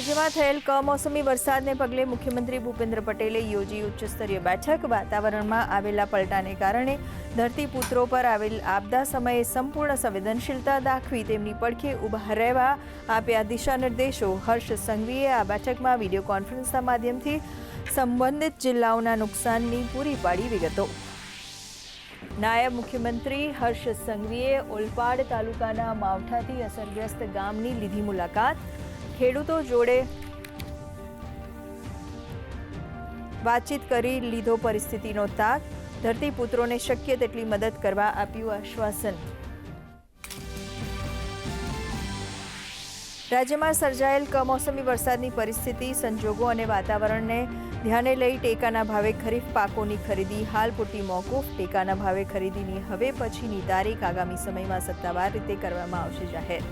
રાજ્યમાં થયેલ કમોસમી વરસાદને પગલે મુખ્યમંત્રી ભૂપેન્દ્ર પટેલે યોજી ઉચ્ચસ્તરીય બેઠક. વાતાવરણમાં આવેલા પલટાને કારણે ધરતીપુત્રો પર આવેલ આપદા સમયે સંપૂર્ણ સંવેદનશીલતા દાખવી તેમની પડખે ઊભા રહેવા આપ્યા દિશાનિર્દેશો. હર્ષ સંઘવીએ આ બેઠકમાં વીડિયો કોન્ફરન્સના માધ્યમથી સંબંધિત જિલ્લાઓના નુકસાનની પૂરી પાડી વિગતો. નાયબ મુખ્યમંત્રી હર્ષ સંઘવીએ ઓલપાડ તાલુકાના માવઠાથી અસરગ્રસ્ત ગામની લીધી મુલાકાત. ખેડૂતો જોડે વાતચીત કરી લીધો પરિસ્થિતિનો તાગ. ધરતીપુત્રોને શક્ય તેટલી મદદ કરવા આપ્યું આશ્વાસન. રાજ્યમાં સર્જાયેલ કમોસમી વરસાદની પરિસ્થિતિ, સંજોગો અને વાતાવરણને ધ્યાને લઈ ટેકાના ભાવે ખરીફ પાકોની ખરીદી, હાલ પૂરતી મોકૂફ, ટેકાના ભાવે ખરીદીની હવે પછીની તારીખ આગામી સમયમાં સત્તાવાર રીતે કરવામાં આવશે જાહેર.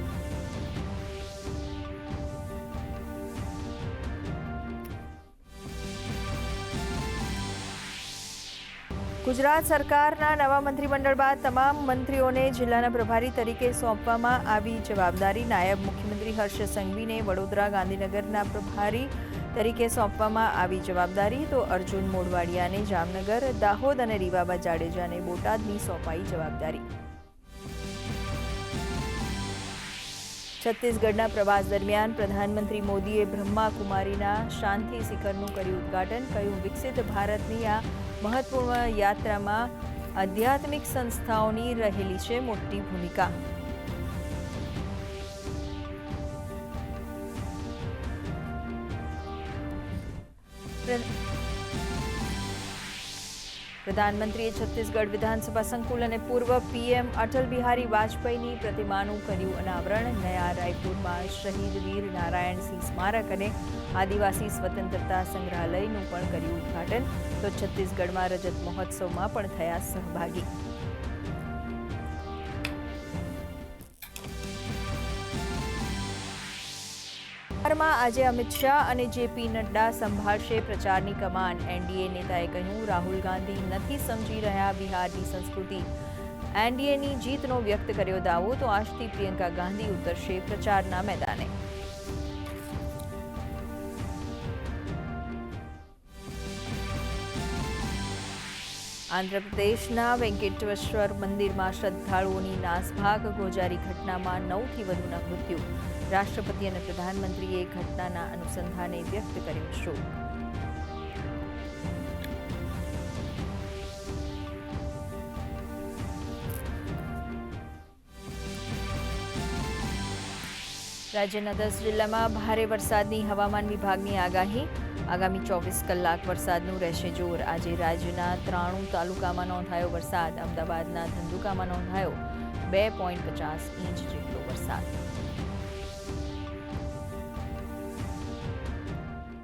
ગુજરાત સરકારના નવા મંત્રીમંડળ બાદ તમામ મંત્રીઓને જિલ્લાના પ્રભારી તરીકે સોંપવામાં આવી જવાબદારી. નાયબ મુખ્યમંત્રી હર્ષ સંઘવીને વડોદરા ગાંધીનગરના પ્રભારી તરીકે સોંપવામાં આવી જવાબદારી. તો અર્જુન મોઢવાડિયાને જામનગર, દાહોદ અને રીવાબા જાડેજાને બોટાદની સોંપાઈ જવાબદારી. છત્તીસગઢના પ્રવાસ દરમિયાન પ્રધાનમંત્રી મોદીએ બ્રહ્મા કુમારીના શાંતિ શિખરનું કર્યું ઉદ્ઘાટન, કહ્યું, વિકસિત ભારતની આ મહત્વપૂર્ણ યાત્રામાં આધ્યાત્મિક સંસ્થાઓની રહેલી છે મોટી ભૂમિકા. પ્ર- પ્રધાનમંત્રીએ છત્તીસગઢ વિધાનસભા સંકુલ અને પૂર્વ પીએમ અટલ બિહારી વાજપેયીની પ્રતિમાનું કર્યું અનાવરણ. નયા રાયપુરમાં શહીદ વીર નારાયણસિંહ સ્મારક અને આદિવાસી સ્વતંત્રતા સંગ્રહાલયનું પણ કર્યું ઉદ્ઘાટન. તો છત્તીસગઢમાં રજત મહોત્સવમાં પણ થયા સહભાગી. બિહારમાં આજે અમિત શાહ અને જેપી નડ્ડા સંભાળશે પ્રચારની કમાન. એનડીએ નેતાએ કહ્યું, રાહુલ ગાંધી નથી સમજી રહ્યા બિહારની સંસ્કૃતિ. એનડીએની જીતનો વ્યક્ત કર્યો દાવો, તો આજથી પ્રિયંકા ગાંધી ઉતરશે પ્રચારના મેદાને. આંધ્રપ્રદેશના વેંકટેશ્વર મંદિરમાં શ્રદ્ધાળુઓની નાસભાગ ગોજારી ઘટનામાં નવથી વધુના મૃત્યુ. રાષ્ટ્રપતિ અને પ્રધાનમંત્રીએ ઘટનાના અનુસંધાને વ્યક્ત કર્યો શોક. રાજ્યના દસ જિલ્લામાં ભારે વરસાદની હવામાન વિભાગની આગાહી. આગામી ચોવીસ કલાક વરસાદનું રહેશે જોર. આજે રાજ્યના ત્રાણું તાલુકામાં નોંધાયો વરસાદ, અમદાવાદના ધંધુકામાં નોંધાયો બે પોઈન્ટ પચાસ ઇંચ જેટલો વરસાદ.